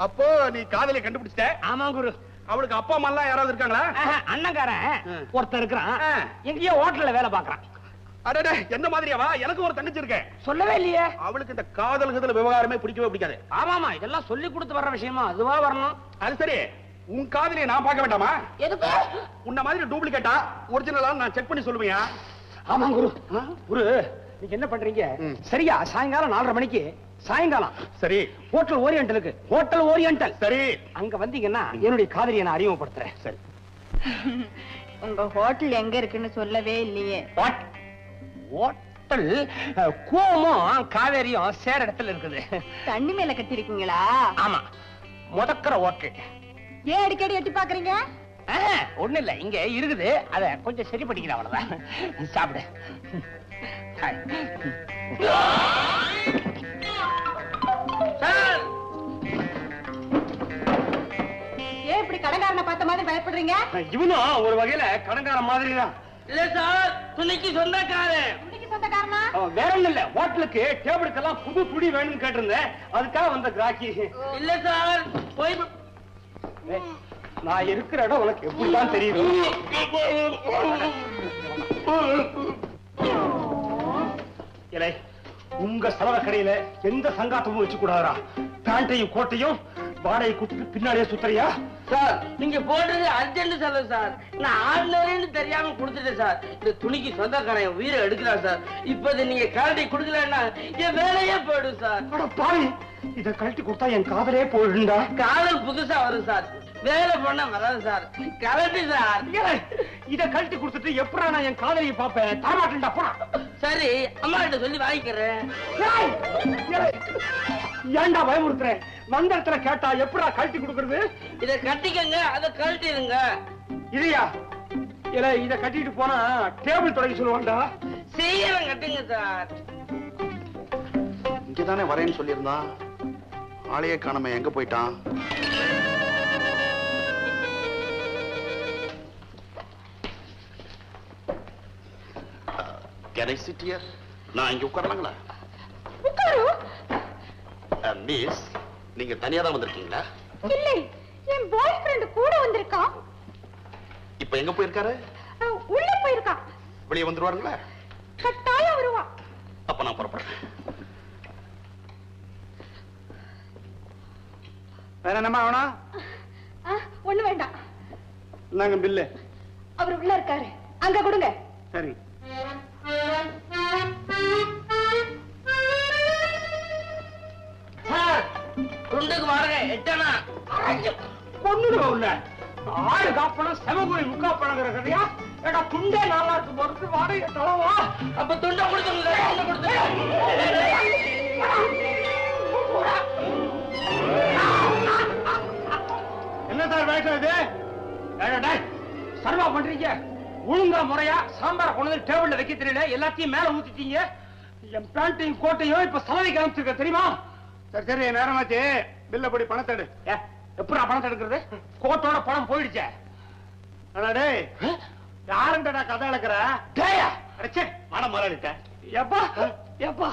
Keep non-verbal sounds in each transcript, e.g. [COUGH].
அப்போ நீ காதலியை கண்டுபிடிச்சிட்ட? ஆமா குரு. அவளுக்கு அப்பா அம்மா எல்லாம் யாராவது இருக்காங்களா? ஆ. ஒருத்தன் இருக்கிறான். எங்கேயோ ஹோட்டல்ல வேலை பாக்குறான் அடடே என்ன மாதிரியாவா? எனக்கு ஒரு தங்கச்சி இருக்கேன் சொல்லவே இல்லையே. அவளுக்கு இந்த காதல் கதல் விவகாரமே பிடிக்கவே பிடிக்காது. ஆமாமா இதெல்லாம் சொல்லி கொடுத்து வர்ற விஷயமா? அதுவா வரணும். அது சரி. உன் காதலியை நான் பார்க்க வேண்டாமா? எதுக்கு? உன்ன மாதிரி டூப்ளிகேட்டா ஒரிஜினலா நான் செக் பண்ணி சொல்லுவியா? ஆமா குரு. குரு நீங்க என்ன பண்றீங்க. சரியா சாயங்காலம் நாலரை மணிக்கு சாயங்காலம். சரி. ஹோட்டல் ஓரியண்டலுக்கு ஹோட்டல் ஓரியண்டல் சரி. அங்க வந்தீங்கன்னா என்னுடைய காதலியை நான் அறிமுகப்படுத்துறேன். சரி. [LAUGHS] உங்க ஹோட்டல் எங்க இருக்குன்னு சொல்லவே இல்லையே. ஹோட்டல் அஹ், கூவமும் காவேரியும் சேர இடத்துல இருக்குது. தண்ணி மேல கட்டிருக்கீங்களா ஆமா. முதக்கிற ஹோட்டல் ஏன் அடிக்கடி எட்டி பாக்குறீங்க ஒண்ணு இல்ல. இங்க இருக்குது. அத கொஞ்சம் சரி பண்ணிக்கிறேன் அவ்வளவுதான். [LAUGHS] சாப்பிடு. [LAUGHS] பயப்படுறீங்க இவனும் ஒரு வகையில கடங்கார மாதிரி தான் இல்ல சார் துணிக்கு சொந்தக்காரன். வேற ஒண்ணும் இல்ல. ஹோட்டலுக்கு டேபிளுக்கெல்லாம் புது துணி வேணும்னு கேட்டிருந்தேன். அதுக்காக வந்த கிராக்கி. இல்ல சார் போய் நான் இருக்கிற இடம் உனக்கு எப்படிதான் தெரியும்? இலை உங்க செலவு கடையில எந்த சங்காத்தமும் வச்சு கூடாதா பேண்டையும் கோட்டையும் வாடகை கொடுத்துட்டு பின்னாடியே சுத்தறியா? சார் நீங்க போடுறது அர்ஜென்ட் செலவு சார். நான் ஆர்டினரின்னு தெரியாம கொடுத்துட்டேன் சார். இந்த துணிக்கு சொந்தக்காரன் என் உயிரை எடுக்கிறான் சார். இப்ப இதை நீங்க கரண்டி கொடுக்கலன்னா என் வேலையே போயிடும் சார். பாவி இத கழட்டி கொடுத்தா என் காதலே போயிடுண்டா காதல் புதுசா வரும் சார். வேலை பண்ண வராது சார். கரண்டி சார். இத கழட்டி கொடுத்துட்டு எப்படா நான் என் காதலியை பாப்பேன் தரமாட்டேன்டா போடா. சரி அம்மா கிட்ட சொல்லி வாங்கிக்கிறேன். ஏன்டா பயமுறுத்துறேன் வந்த இடத்துல கேட்டா எப்படா கழட்டி கொடுக்கறது? இதை கட்டிக்கங்க அதை கழட்டிடுங்க. இல்லையா இல்ல இத கட்டிட்டு போனா டேபிள் தொடங்கி சொல்லுவான்டா. சீக்கிரம் கட்டுங்க சார். இங்கதானே வரேன்னு சொல்லியிருந்தான் ஆளையே காணாம எங்க போயிட்டான்? sit here? நான் இங்க உட்காரலாங்களா? மிஸ் நீங்க தனியா தான் வந்திருக்கீங்களா? இல்லை என் பாய் ஃப்ரெண்ட் கூட வந்திருக்கான். இப்ப எங்க போயிருக்காரு? உள்ள போயிருக்கான். வெளியே வந்துருவாருங்களா? கட்டாயம் வருவான். அப்ப நான் புறப்படுறேன். வேற என்னமா வேணா ஒண்ணு வேண்டாம். நாங்க பில்லு. அவர் உள்ள இருக்காரு. அங்க கொடுங்க. குண்டுக்கு வாடகை எட்டனா? பொண்ணுங்க உள்ள. ஆடு காப்பணம் செவகுழி முக்கா பழங்கிற கதையா? ஏடா துண்டே நல்லா இருக்கு பொறுத்து வாடகை தளவா அப்ப துண்டை கொடுத்துருங்க துண்டை கொடுத்து என்ன சார் வேஷம் இது? ஏடா சர்வா பண்றீங்க. ஒழுங்கா முறையா சாம்பார் கொண்டு வந்து டேபிள்ல வைக்க தெரியல. எல்லாத்தையும் மேல ஊத்திட்டீங்க. என் பேண்ட்டையும் கோட்டையும் இப்ப சலவைக்கு அனுப்பிச்சிருக்க தெரியுமா? சரி சரி நேரமாச்சு. பில்ல படி பணத்தை எடு. ஏ, எப்படிடா பணத்தை எடுக்கிறது? கோட்டோட பணம் போயிடுச்சே. அடா டேய் யாருண்டடா கதை அளக்குற? டேயா. அடச்சே. மாட முதலாளிட்ட. எப்பா? எப்பா?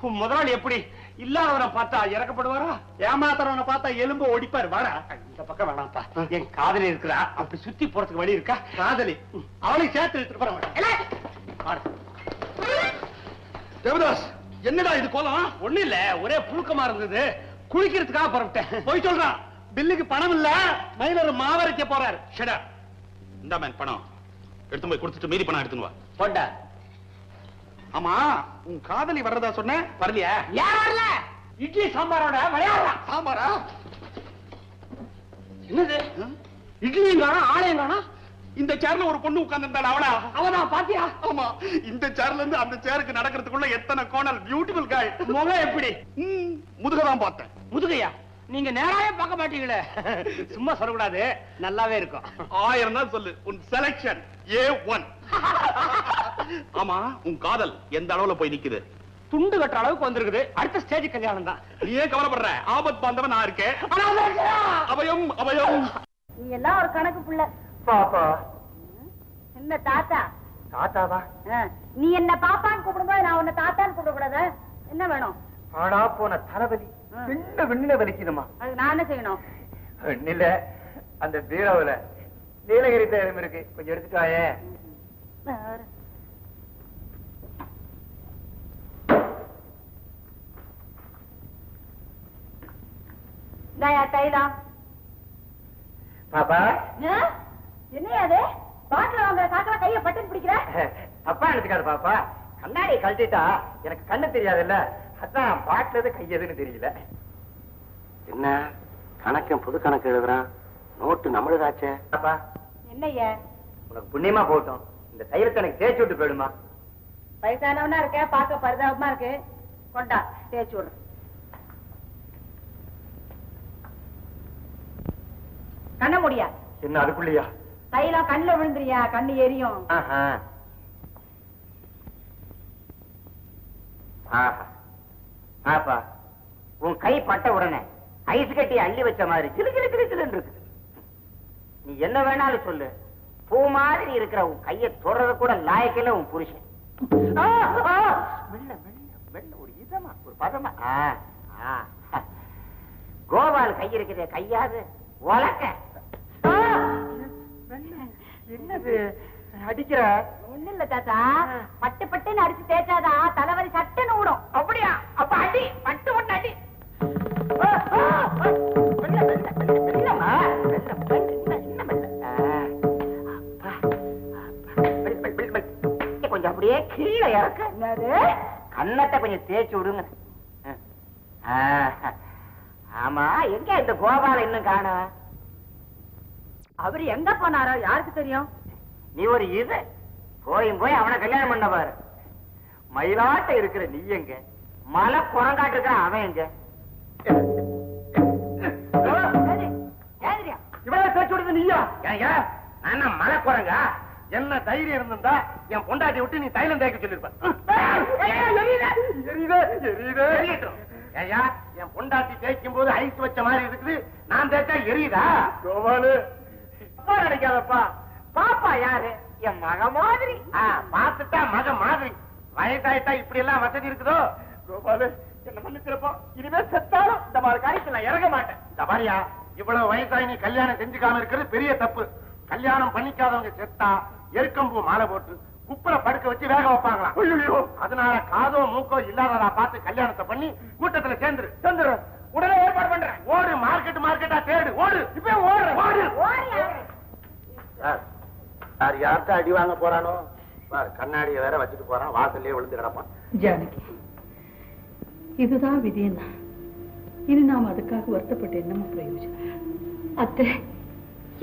உன் முதலாளி எப்படி? இல்லாதவனை பார்த்தா இறக்கப்படுவாரா? ஏமாத்துறவனை பார்த்தா எலும்பு ஒடிப்பாரு. வாடா. இந்த பக்கம் வேணாம்ப்பா. என் காதலி இருக்கிறா. அப்படி சுத்தி போறதுக்கு வழி இருக்கா? காதலி. அவளையும் சேர்த்து எடுத்துட்டு போற மாட்டேன். தேவதாஸ். என்னடா இது கோலம்? ஒண்ணு இல்ல ஒரே புழுக்கமா இருந்தது. குளிக்கிறதுக்காக புறப்பட்டேன். போய் சொல்றான் பில்லுக்கு பணம் இல்ல. மயிலர் மாவரைக்க போறாரு. ஷடா. இந்த மேன் பணம். எடுத்து போய் கொடுத்துட்டு மீதி பணம் எடுத்துன்னு வா. போட்டா ஆமா உன் காதலி வர்றதா சொன்ன? வரலையா? ஏன் வரல? இட்லி சாம்பாரோட விளையாடுறான் சாம்பாரா? என்னது? இட்லியும் காணும் ஆலயம் காணும். இந்த சேர்ல ஒரு பொண்ணு உட்கார்ந்திருந்தாள் அவளா? அவனா பாத்தியா? ஆமா. இந்த சேர்ல இருந்து அந்த சேருக்கு நடக்கிறதுக்குள்ள எத்தனை கோணல் பியூட்டிஃபுல் காய் முகம் எப்படி? முதுகதான் பார்த்தேன். முதுகையா? நீங்க நேராவே பார்க்க மாட்டீங்களே. சும்மா சொல்லக்கூடாது. நல்லாவே இருக்கும். ஆயிரம் தான் சொல்லு. உன் செலக்ஷன் ஏ ஒன் ஆமா. உன் காதல் எந்த அளவுல போய் நிக்குது? துண்டு கட்டுற அளவுக்கு வந்திருக்குது. அடுத்த ஸ்டேஜ் கல்யாணம் தான். நீ ஏன் கவலைப்படுற? ஆபத் பாந்தவன் நான் இருக்கேன். அபயம் அபயம் நீ எல்லாம் ஒரு கணக்கு புள்ள பாப்பா. என்ன தாத்தா? தாத்தாவா? நீ என்ன பாப்பான்னு கூப்பிடும்போது நான் உன்னை தாத்தான்னு கூப்பிடக்கூடாது? என்ன வேணும்? ஆடா போன ஆ, பின்ன விண்ணில வலிக்குதுமா அதுக்கு நான் என்ன செய்யணும். இல்ல அந்த பீரோவுல நீலகிரி தைலம் இருக்கு. கொஞ்சம் எடுத்துட்டு வாயே. இந்தாயா தைலம். பாப்பா. என்னையா அது? பாட்டில் வாங்குற கைய பட்டுன்னு பிடிக்கிற? தப்பா எடுத்துக்காத பாப்பா. கண்ணாடி கழட்டிட்டா எனக்கு கண்ணு தெரியாதுல்ல. அதான் பாட்டுறது கையதுன்னு தெரியல. என்ன? கணக்கன் புது கணக்கு எழுதுறான். நோட்டு நம்மளுதாச்சே. பாப்பா. என்னய்யா உனக்கு புண்ணியமா போகட்டும். இந்த தைலத்தை எனக்கு தேய்ச்சி விட்டு போயிடுமா. வயசானவனா இருக்க பார்க்க பரிதாபமா இருக்கு. கொண்டா தேய்ச்சி விடுறேன் கண்ண முடியா? என்ன அதுக்குள்ளயா? தைலம் கண்ணுல விழுந்துறியா கண்ணு எரியும். ஆப்பா உன் கை பட்ட உடனே ஐஸ் கட்டி அள்ளி வச்ச மாதிரி சிலு சிலு சிலு சிலுன்னு இருக்குது நீ என்ன வேணாலும் சொல்லு. பூ மாதிரி இருக்கிற உன் கையை தொடறது கூட லாயக்கில்ல உன் புருஷன். மெல்ல மெல்ல மெல்ல ஒரு இதமா ஒரு பதமா. கோபால் கை இருக்குதே கையாது. உலக்க. என்னது? அடிக்கிற? ஒண்ணு இல்ல தாத்தா பட்டு பட்டுன்னு அடிச்சு தேய்ச்சாதான் தலைவலி சட்டுன்னு விடும் அப்படியா? அப்ப அடி. பட்டு ஒண்ணு அடி. கொஞ்சம் அப்படியே கீழே இறக்க. என்னது? கொஞ்சம் தேய்ச்சி விடுங்க. ஆமா எங்க இந்த கோபால இன்னும் காணோம்? அவரு எங்க போனாரோ யாருக்கு தெரியும்? நீ ஒரு இது. போயும் போய் அவனை கல்யாணம் பண்ண பாரு. மயிலாட்ட இருக்கிற நீ எங்க? மலை குரங்காட்டு இருக்கிற அவன் எங்க? இவனை பேச்சு விடுறது நீயா? ஏங்க நான் மலை குரங்கா? என்ன தைரியம் இருந்திருந்தா என் பொண்டாட்டி விட்டு நீ தைலம் தேய்க்க சொல்லிருப்பேன் ஏயா என் பொண்டாட்டி தேய்க்கும் போது ஐஸ் வச்ச மாதிரி இருக்குது. நான் தேய்ச்சா எரியுதா? கோபாலு அப்பா நினைக்காதப்பா. பாப்பா யாரு? என் மக மாதிரி. ஆ, பார்த்துட்டா மக மாதிரி. வயசாயிட்டா இப்படி எல்லாம் வசதி இருக்குதோ? கோபாலு என்ன மன்னிச்சிருப்பா. இனிமே செத்தாலும் இந்த மாதிரி காரியத்தில் இறங்க மாட்டேன். இந்த மாதிரியா? இவ்வளவு வயசாகி நீ கல்யாணம் செஞ்சுக்காம இருக்கிறது பெரிய தப்பு. கல்யாணம் பண்ணிக்காதவங்க செத்தா எருக்கம்பூ மாலை போட்டு குப்புற படுக்க வச்சு வேக வைப்பாங்களாம். அதனால காதோ மூக்கோ இல்லாததா பார்த்து கல்யாணத்தை பண்ணி கூட்டத்துல சேர்ந்துரு. சந்திர உடனே ஏற்பாடு பண்றேன். ஓடு மார்க்கெட் மார்க்கெட்டா தேடு ஓடு. இப்ப ஓடுறேன். ஓடு. சார் யார்கிட்ட அடி வாங்க போறானோ? கண்ணாடியை வேற வச்சுட்டு போறான். வாசல்லே விழுந்து கிடப்பான். ஜானகி இதுதான் விதியன்னா இனி நாம் அதுக்காக வருத்தப்பட்டு என்னமோ பிரயோஜனம். அத்தை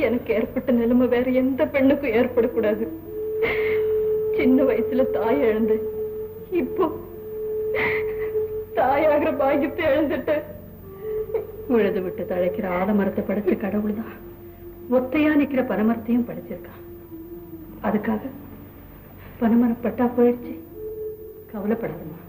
எனக்கு ஏற்பட்ட நிலைமை வேற எந்த பெண்ணுக்கும் ஏற்படக்கூடாது. சின்ன வயசுல தாய் எழுந்து இப்போ தாயாகிற பாக்கியத்தை எழுந்துட்டு உழுது விட்டு தழைக்கிற ஆலமரத்தை படைச்ச கடவுள்தான். ஒத்தையா நிக்கிற பனமரத்தையும் படிச்சிருக்கான் அதுக்காக பனமரம் பட்டா போயிடுச்சு. கவலைப்படாதம்மா.